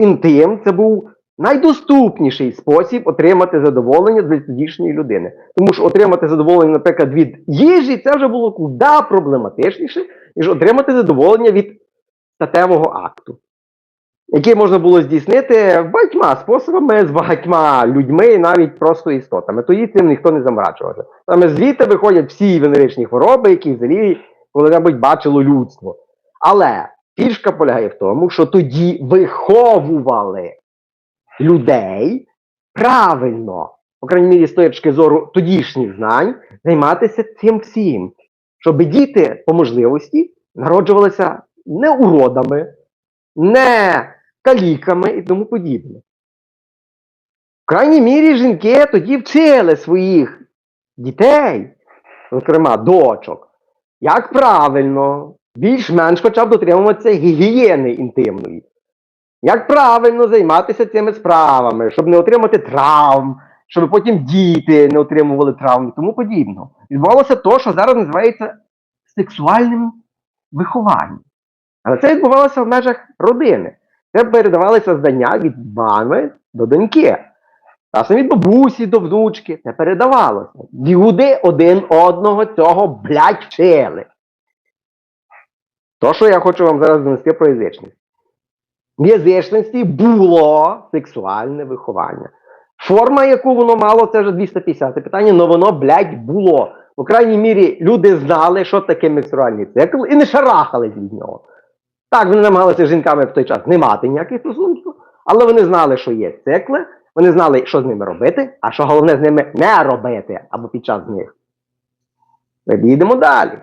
інтим це був найдоступніший спосіб отримати задоволення для тодішньої людини. Тому що отримати задоволення, наприклад, від їжі, це вже було куди проблематичніше, ніж отримати задоволення від статевого акту, який можна було здійснити багатьма способами з багатьма людьми, і навіть просто істотами. Тоді цим ніхто не замрачувався. Саме звідти виходять всі венеричні хвороби, які взагалі коли-небудь бачило людство. Але фішка полягає в тому, що тоді виховували людей правильно, по крайній мірі, з точки зору тодішніх знань, займатися цим всім, щоб діти по можливості народжувалися не уродами, не каліками і тому подібне. В крайній мірі жінки тоді вчили своїх дітей, зокрема дочок, як правильно, більш-менш хоча б дотримуватися гігієни інтимної. Як правильно займатися цими справами, щоб не отримати травм, щоб потім діти не отримували травм і тому подібно. Відбувалося то, що зараз називається сексуальним вихованням. Але це відбувалося в межах родини. Це передавалися знання від мами до доньки. Часом від бабусі до внучки. Це передавалося. Люди один одного цього блядь, вчили. То, що я хочу вам зараз донести про язичність. В язичності було сексуальне виховання. Форма, яку воно мало, це вже 250 питання, але воно, блядь, було. По крайній мірі, люди знали, що таке менструальний цикл, і не шарахались від нього. Так, вони намагалися жінками в той час не мати ніяких стосунків, але вони знали, що є цикли, вони знали, що з ними робити, а що головне з ними не робити або під час них. Ми їдемо далі.